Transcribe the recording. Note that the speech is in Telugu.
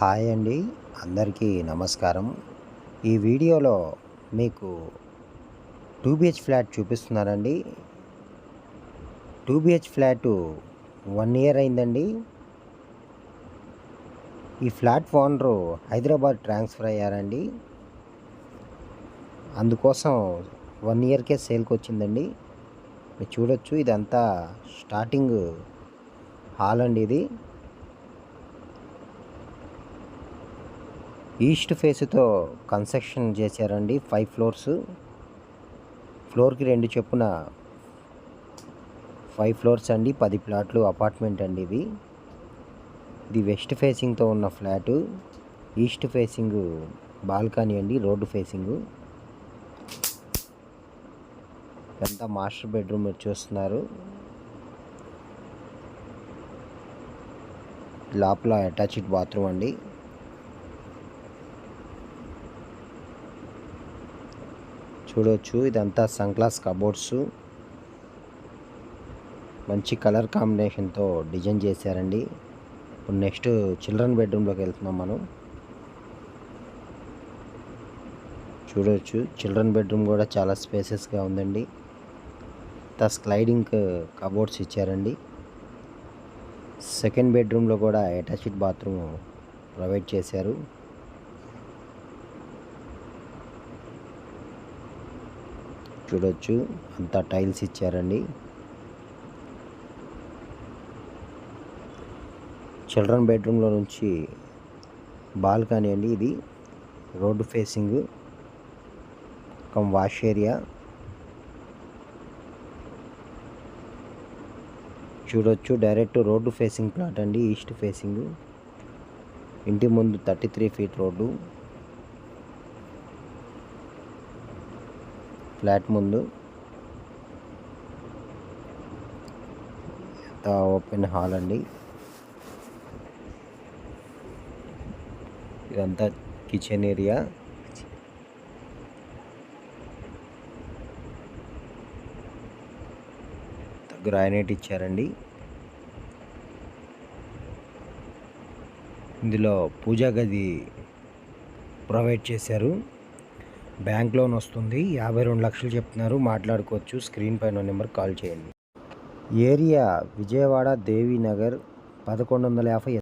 హాయ్ అండి. అందరికీ నమస్కారం. ఈ వీడియోలో మీకు టూ బిహెచ్ ఫ్లాట్ చూపిస్తున్నానండి. Two BH flat one year అయిందండి. ఈ ఫ్లాట్ ఓనరు హైదరాబాద్ ట్రాన్స్ఫర్ అయ్యారండి. అందుకోసం వన్ ఇయర్కే సేల్కి వచ్చిందండి. మీరు చూడొచ్చు ఇదంతా స్టార్టింగ్ హాల్ అండి ఇది. ఈస్ట్ ఫేస్తో కన్స్ట్రక్షన్ చేశారండి ఫైవ్ ఫ్లోర్స్. ఫ్లోర్కి రెండు చొప్పున ఫైవ్ ఫ్లోర్స్ అండి పది ప్లాట్లు అపార్ట్మెంట్ అండి ఇది ఇది వెస్ట్ ఫేసింగ్తో ఉన్న ఫ్లాటు ఈస్ట్ ఫేసింగ్ బాల్కనీ అండి రోడ్డు ఫేసింగ్. ఎంత మాస్టర్ బెడ్రూమ్ మీరు చూస్తున్నారు. లోపల అటాచ్డ్ బాత్రూమ్ అండి. చూడవచ్చు ఇదంతా సన్ గ్లాస్ కబోర్డ్స్. మంచి కలర్ కాంబినేషన్తో డిజైన్ చేశారండి. ఇప్పుడు నెక్స్ట్ చిల్డ్రన్ బెడ్రూమ్లోకి వెళ్తున్నాం మనం. చూడవచ్చు చిల్డ్రన్ బెడ్రూమ్ కూడా చాలా స్పేసెస్గా ఉందండి. త స్లైడింగ్ కబోర్డ్స్ ఇచ్చారండి. సెకండ్ బెడ్రూమ్లో కూడా అటాచ్డ్ బాత్రూమ్ ప్రొవైడ్ చేశారు. చూడొచ్చు. అంతా టైల్స్ ఇచ్చారండి. చిల్డ్రన్ బెడ్రూమ్లో నుంచి బాల్కనీ అండి ఇది. Road facing. ఒక వాష్ ఏరియా. చూడొచ్చు. డైరెక్ట్ రోడ్డు ఫేసింగ్ ప్లాట్ అండి. East facing. ఇంటి ముందు thirty three feet road. Flat ముందు. ఓపెన్ హాల్ అండి. ఇదంతా కిచెన్ ఏరియా. గ్రానైట్ ఇచ్చారండి. ఇందులో పూజా గది ప్రొవైడ్ చేశారు. బ్యాంక్ లోన్ వస్తుంది. యాభై రెండు లక్షలు చెప్తున్నారు. మాట్లాడుకోవచ్చు. స్క్రీన్ పైన నెంబర్ కాల్ చేయండి. ఏరియా విజయవాడ దేవీనగర్ పదకొండు వందల యాభై